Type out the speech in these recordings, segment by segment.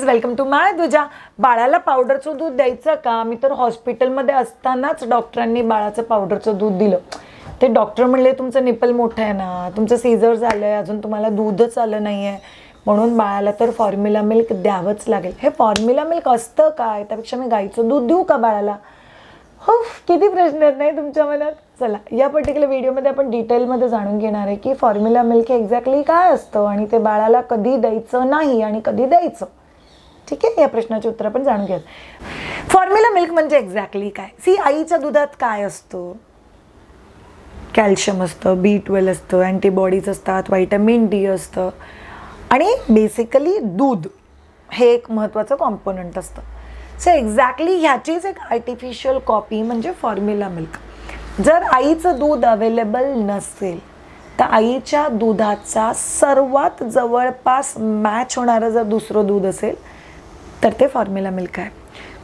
Friends welcome to माय तुझ्या बाळाला पावडरचं दूध द्यायचं का? मी तर हॉस्पिटलमध्ये असतानाच डॉक्टरांनी बाळाचं पावडरचं दूध दिलं. ते डॉक्टर म्हणले तुमचं निपल मोठं आहे ना. तुमचं सीझर झालं आहे अजून तुम्हाला दूधच आलं नाही आहे म्हणून बाळाला तर फॉर्म्युला मिल्क द्यावंच लागेल. हे फॉर्म्युला मिल्क असतं काय? त्यापेक्षा मी गाईचं दूध देऊ का बाळाला? हो किती प्रश्न आहेत नाही तुमच्या मनात? चला या पर्टिक्युलर व्हिडिओमध्ये आपण डिटेलमध्ये जाणून घेणार आहे की फॉर्म्युला मिल्क एक्झॅक्टली काय असतं आणि ते बाळाला कधी द्यायचं नाही आणि कधी द्यायचं. ठीक आहे? या प्रश्नाची उत्तर आपण जाणून घेऊयात. फॉर्म्युला मिल्क म्हणजे एक्झॅक्टली काय? सी आईच्या दुधात काय असतं? कॅल्शियम असतं बी ट्वेल्व असतं अँटीबॉडीज असतात व्हायटमिन डी असतं. आणि बेसिकली दूध हे एक महत्त्वाचं कॉम्पोनंट असतं. सो एक्झॅक्टली ह्याचीच एक आर्टिफिशियल कॉपी म्हणजे फॉर्म्युला मिल्क जर आईचं दूध अवेलेबल नसेल तर आईच्या दुधाचा सर्वात जवळपास मॅच होणारं जर दुसरं दूध असेल तर ते फॉर्म्युला मिल्क आहे.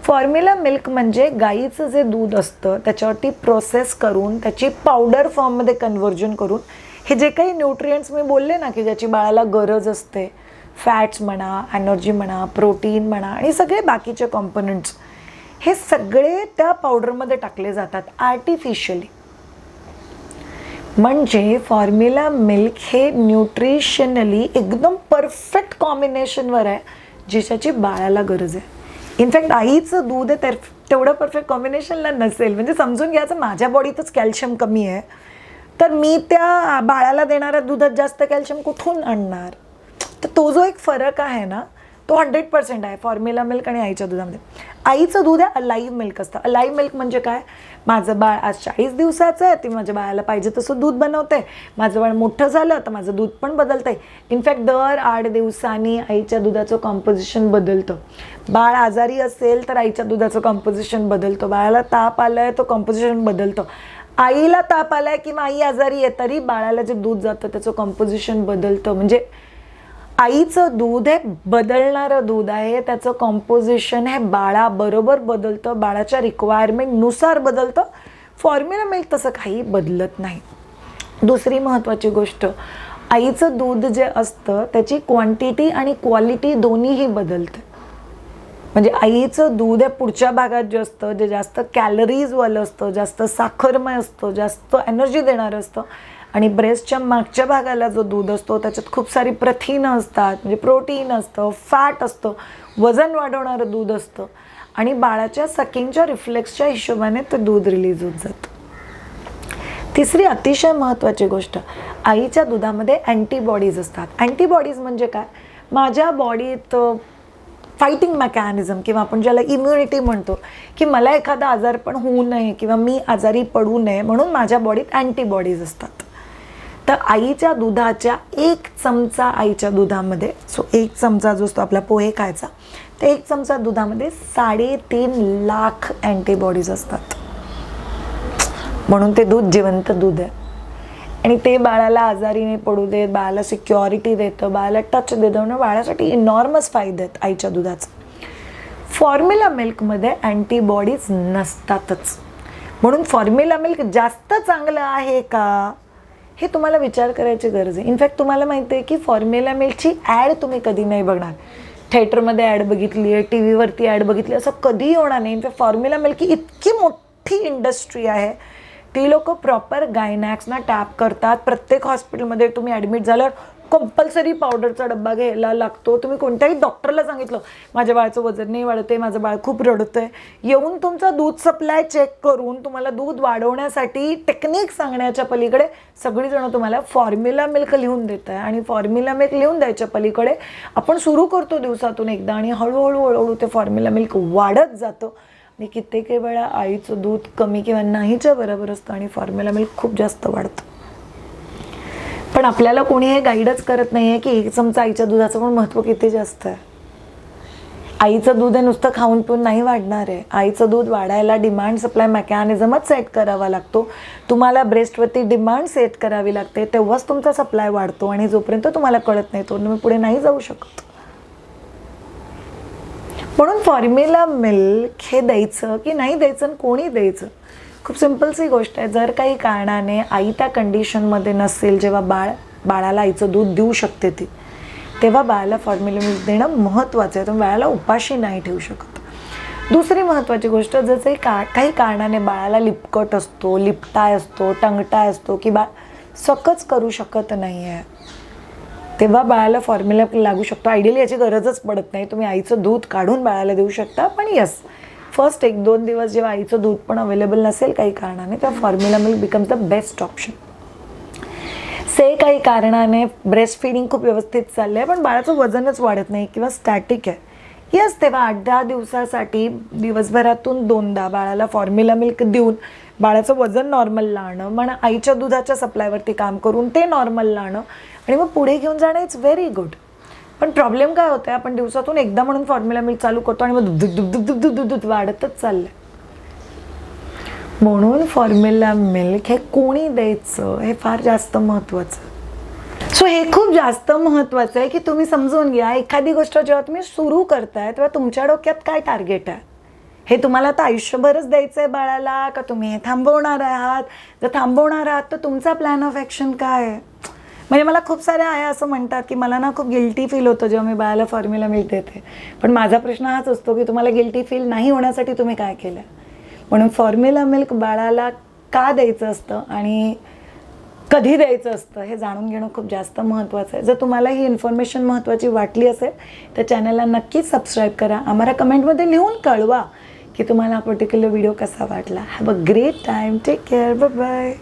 फॉर्म्युला मिल्क म्हणजे गाईचं जे दूध असतं त्याच्यावरती प्रोसेस करून त्याची पावडर फॉर्ममध्ये कन्व्हर्जन करून हे जे काही न्यूट्रियंट्स मी बोलले ना की ज्याची बाळाला गरज असते फॅट्स म्हणा एनर्जी म्हणा प्रोटीन म्हणा आणि सगळे बाकीचे कॉम्पोनंट्स हे सगळे त्या पावडरमध्ये टाकले जातात आर्टिफिशियली म्हणजे फॉर्म्युला मिल्क हे न्यूट्रिशनली एकदम परफेक्ट कॉम्बिनेशनवर आहे. ज्याच्याची बाळाला गरज आहे. इनफॅक्ट आईचं दूध आहे तर तेवढं परफेक्ट कॉम्बिनेशनला नसेल. म्हणजे समजून घ्यायचं माझ्या बॉडीतच कॅल्शियम कमी आहे तर मी त्या बाळाला देणाऱ्या दुधात जास्त कॅल्शियम कुठून आणणार? तर तो जो एक फरक आहे ना तो हंड्रेड पर्सेंट आहे. फॉर्म्युला मिल्क आणि आईच्या दुधामध्ये. आईचं दूध आहे अलाईव्ह मिल्क असतं. अलाईव्ह मिल्क म्हणजे काय? माझं बाळ आज चाळीस दिवसाचं आहे ती माझ्या बाळाला पाहिजे तसं दूध बनवते. माझं बाळ मोठं झालं तर माझं दूध पण बदलतं आहे इनफॅक्ट दर आठ दिवसांनी आईच्या दुधाचं कॉम्पोजिशन बदलतं. बाळ आजारी असेल तर आईच्या दुधाचं कॉम्पोजिशन बदलतं. बाळाला ताप आलं आहे तो कॉम्पोजिशन बदलतं. आईला ताप आलाय किंवा आई आजारी आहे तरी बाळाला जे दूध जातं त्याचं कॉम्पोजिशन बदलतं. म्हणजे आईचं दूध हे बदलणारं दूध आहे त्याचं कॉम्पोजिशन हे बाळाबरोबर बदलतं बाळाच्या रिक्वायरमेंटनुसार बदलतं. फॉर्म्युला मिल्क तसं काही बदलत नाही. दुसरी महत्त्वाची गोष्ट आईचं दूध जे असतं त्याची क्वांटिटी आणि क्वालिटी दोन्हीही बदलते. म्हणजे आईचं दूध हे पुढच्या भागात जे असतं जे जास्त कॅलरीजवालं असतं जास्त साखरमय असतं जास्त एनर्जी देणारं असतं आणि ब्रेस्टच्या मागच्या भागाला जो दूध असतो त्याच्यात खूप सारी प्रथिनं असतात. म्हणजे प्रोटीन असतं फॅट असतं. वजन वाढवणारं दूध असतं. आणि बाळाच्या सकिंगच्या रिफ्लेक्सच्या हिशोबाने ते दूध रिलीज होत जातं. तिसरी अतिशय महत्त्वाची गोष्ट आईच्या दुधामध्ये अँटीबॉडीज असतात. अँटीबॉडीज म्हणजे काय? माझ्या बॉडीत फायटिंग मेकॅनिझम किंवा आपण ज्याला इम्युनिटी म्हणतो की मला एखादा आजारपण होऊ नये किंवा मी आजारी पडू नये म्हणून माझ्या बॉडीत अँटीबॉडीज असतात. तर आईच्या दुधाच्या एक चमचा आईच्या दुधामध्ये सो एक चमचा जो असतो आपला पोहे खायचा तर एक चमचा दुधामध्ये साडेतीन लाख अँटीबॉडीज असतात. म्हणून ते दूध जिवंत दूध आहे. आणि ते बाळाला आजारी नाही पडू देत बाळाला सिक्युरिटी देतं बाळाला टच देतं म्हणून बाळासाठी इनॉर्मस फायदे आहेत आईच्या दुधाचं. फॉर्म्युला मिल्कमध्ये अँटीबॉडीज नसतातच. म्हणून फॉर्म्युला मिल्क जास्त चांगलं आहे का? हे तुम्हाला विचार करायची गरज आहे. इनफॅक्ट तुम्हाला माहिती आहे की फॉर्म्युला मिल्कची ॲड तुम्ही कधी नाही बघणार. थिएटरमध्ये ॲड बघितली आहे टी व्हीवरती ॲड बघितली असं कधीही होणार नाही. इनफॅक्ट फॉर्म्युला मिल्क ही इतकी मोठी इंडस्ट्री आहे. ती लोक प्रॉपर गायनॅक्सना टॅप करतात. प्रत्येक हॉस्पिटलमध्ये तुम्ही ॲडमिट झाल्यावर कंपल्सरी पावडरचा डब्बा घ्यायला लागतो. तुम्ही कोणत्याही डॉक्टरला सांगितलं माझ्या बाळाचं वजन नाही वाढते माझं बाळ खूप रडतं आहे येऊन तुमचा दूध सप्लाय चेक करून तुम्हाला दूध वाढवण्यासाठी टेक्निक सांगण्याच्या पलीकडे सगळीजणं तुम्हाला फॉर्म्युला मिल्क लिहून देत आहे. आणि फॉर्म्युला मिल्क लिहून द्यायच्या पलीकडे आपण सुरू करतो दिवसातून एकदा आणि हळूहळू हळूहळू ते फॉर्म्युला मिल्क वाढत जातं. आणि कित्येक वेळा आईचं दूध कमी किंवा नाहीच्या बरोबर असतं आणि फॉर्म्युला मिल्क खूप जास्त वाढतं. पण आपल्याला कोणी हे गाईडच करत नाही आहे की एक चमचा आईच्या दुधाचं पण महत्त्व किती जास्त आहे. आईचं दूध हे नुसतं खाऊन पिऊन नाही वाढणार आहे. आईचं दूध वाढायला डिमांड सप्लाय मेकॅनिझमच सेट करावा लागतो. तुम्हाला ब्रेस्टवरती डिमांड सेट करावी लागते तेव्हाच तुमचा सप्लाय वाढतो आणि जोपर्यंत तुम्हाला कळत नाही तो तुम्ही पुढे नाही जाऊ शकत. म्हणून फॉर्म्युला मिल्क हे द्यायचं की नाही द्यायचं आणि कोणी द्यायचं? खूप सिम्पलची गोष्ट आहे. जर काही कारणाने आई त्या कंडिशनमध्ये नसेल जेव्हा बाळ बाळाला आईचं दूध देऊ शकते ती तेव्हा बाळाला फॉर्म्युला मिल्क देणं महत्त्वाचं आहे. तुम्ही बाळाला उपाशी नाही ठेवू शकत. दुसरी महत्त्वाची गोष्ट जसं का काही कारणाने बाळाला लिपकट असतो लिपटाय असतो टंगटाय असतो की बाळ सकच करू शकत नाही आहे तेव्हा बाळाला फॉर्म्युला लागू शकतो. आयडियली याची गरजच पडत नाही. तुम्ही आईचं दूध काढून बाळाला देऊ शकता पण यस फर्स्ट एक दोन दिवस जेव्हा आईचं दूध पण अवेलेबल नसेल काही कारणाने तेव्हा formula milk becomes the best option से काही कारणाने ब्रेस्ट फिडिंग खूप व्यवस्थित चाललं आहे पण बाळाचं वजनच वाढत नाही किंवा स्टॅटिक आहे. यस तेव्हा आठ दहा दिवसासाठी दिवसभरातून दोनदा बाळाला फॉर्म्युला मिल्क देऊन बाळाचं वजन नॉर्मलला लावणं म्हणा आईच्या दुधाच्या सप्लायवरती काम करून ते नॉर्मलला लावणं आणि मग पुढे घेऊन जाणं इट्स व्हेरी गुड पण प्रॉब्लेम काय होतं आपण दिवसातून एकदा म्हणून फॉर्म्युला मिल्क चालू करतो आणि मग दुध दुध दुध दुध दुध दुध वाढतच चाललंय. म्हणून फॉर्म्युला मिल्क हे कोणी द्यायचं? हे फार जास्त महत्त्वाचं सो हे खूप जास्त महत्त्वाचं आहे की तुम्ही समजून घ्या एखादी गोष्ट जेव्हा तुम्ही सुरू करताय तेव्हा तुमच्या डोक्यात काय टार्गेट आहे? हे तुम्हाला आता आयुष्यभरच द्यायचं आहे बाळाला का तुम्ही हे थांबवणार आहात? जर थांबवणार आहात तर तुमचा प्लॅन ऑफ ॲक्शन काय? आहे म्हणजे मला खूप साऱ्या आहे असं म्हणतात की मला ना खूप गिल्टी फील होतं जेव्हा मी बाळाला फॉर्म्युला मिल्क देते. पण माझा प्रश्न हाच असतो की तुम्हाला गिल्टी फील नाही होण्यासाठी तुम्ही काय केलं? म्हणून फॉर्म्युला मिल्क बाळाला का द्यायचं असतं आणि कधी द्यायचं असतं हे जाणून घेणं खूप जास्त महत्त्वाचं आहे. जर तुम्हाला ही इन्फॉर्मेशन महत्त्वाची वाटली असेल तर चॅनलला नक्कीच सबस्क्राईब करा. आम्हाला कमेंटमध्ये लिहून कळवा. की तुम्हाला हा पर्टिक्युलर व्हिडिओ कसा वाटला. Have a great time take care bye bye